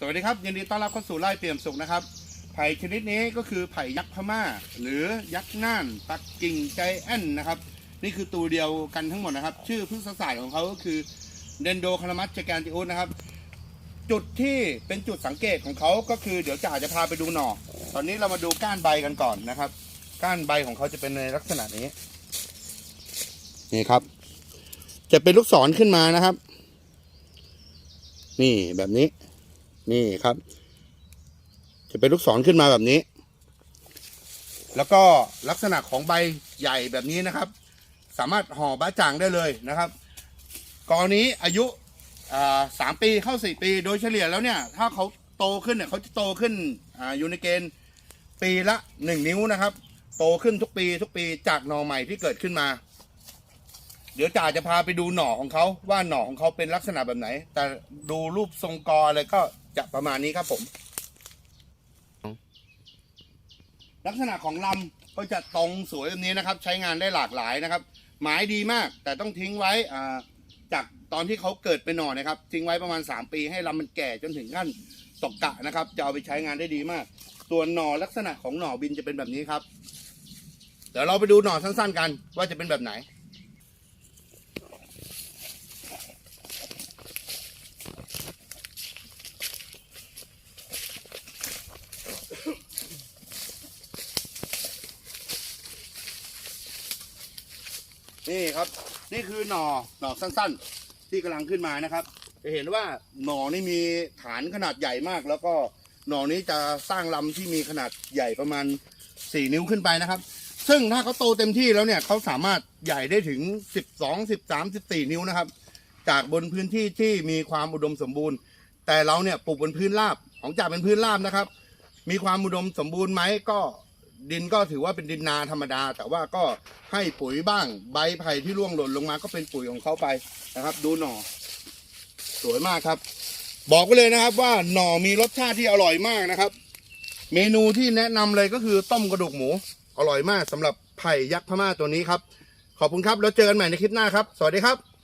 สวัสดีครับยินดีต้อนรับเข้าสู่ไร่เปี่ยมสุขนะครับ ไผ่ชนิดนี้ก็คือไผ่ยักษ์พม่า หรือยักษ์น่านปักกิ่งใจแอนนะครับ นี่คือตัวเดียวกันทั้งหมดนะครับ ชื่อพฤกษศาสตร์ของเขาก็คือเดนโดคารามัสเจแกนติอุสนะครับ จุดที่เป็นจุดสังเกตของเขาก็คือเดี๋ยวจ่าจะพาไปดูหน่อ ตอนนี้เรามาดูก้านใบกันก่อนนะครับ ก้านใบของเขาจะเป็นในลักษณะนี้ นี่ครับ จะเป็นลูกศรขึ้นมานะครับ นี่แบบนี้ นี่ครับ จะเป็นลูกศรขึ้นมาแบบนี้ แล้วก็ลักษณะของใบใหญ่แบบนี้นะครับ สามารถห่อบะจ่างได้เลยนะครับกอนี้อายุสามปีเข้าสี่ปีโดยเฉลี่ยแล้วเนี่ย ถ้าเขาโตขึ้นเนี่ยเขาจะโตขึ้นออยู่ในเกณฑ์ปีละหนึ่งนิ้วนะครับ โตขึ้นทุกปีทุกปีจากหน่อใหม่ที่เกิดขึ้นมา เดี๋ยวจ่าจะพาไปดูหน่อของเขาว่าหน่อของเขาเป็นลักษณะแบบไหน แต่ดูรูปทรงกออะไรก็ จะประมาณนี้ครับผม ลักษณะของลำก็จะตรงสวยแบบนี้นะครับ ใช้งานได้หลากหลายนะครับ หมายดีมากแต่ต้องทิ้งไว้อ่าจากตอนที่เขาเกิดเป็นหน่อนะครับ ทิ้งไว้ประมาณ 3 ปีให้ลำมันแก่จนถึงขั้นตกกะนะครับ จะเอาไปใช้งานได้ดีมาก ส่วนหน่อลักษณะของหน่อบินจะเป็นแบบนี้ครับ เดี๋ยวเราไปดูหน่อสั้นๆกันว่าจะเป็นแบบไหน นี่ครับ นี่คือหน่อหน่อสั้นๆ ที่กำลังขึ้นมานะครับ จะเห็นว่าหน่อนี่มีฐานขนาดใหญ่มาก แล้วก็หน่อนี้จะสร้างลำที่มีขนาดใหญ่ประมาณ 4 นิ้วขึ้นไปนะครับ ซึ่งถ้าเขาโตเต็มที่แล้วเนี่ยเขาสามารถใหญ่ได้ถึง 12 13 14 นิ้วนะครับ จากบนพื้นที่ที่มีความอุดมสมบูรณ์ แต่เราเนี่ยปลูกบนพื้นราบของจากเป็นพื้นราบนะครับ มีความอุดมสมบูรณ์ไหมก็ ดินก็ถือว่าเป็นดินนาธรรมดา แต่ว่าก็ให้ปุ๋ยบ้างใบไผ่ที่ร่วงหล่นลงมาก็เป็นปุ๋ยของเขาไปนะครับ ดูหน่อ สวยมากครับ บอกไว้เลยนะครับว่าหน่อมีรสชาติที่อร่อยมากนะครับ เมนูที่แนะนำเลยก็คือต้มกระดูกหมู อร่อยมากสำหรับไผ่ยักษ์พม่าตัวนี้ครับ ขอบคุณครับแล้วเจอกันใหม่ในคลิปหน้าครับ สวัสดีครับ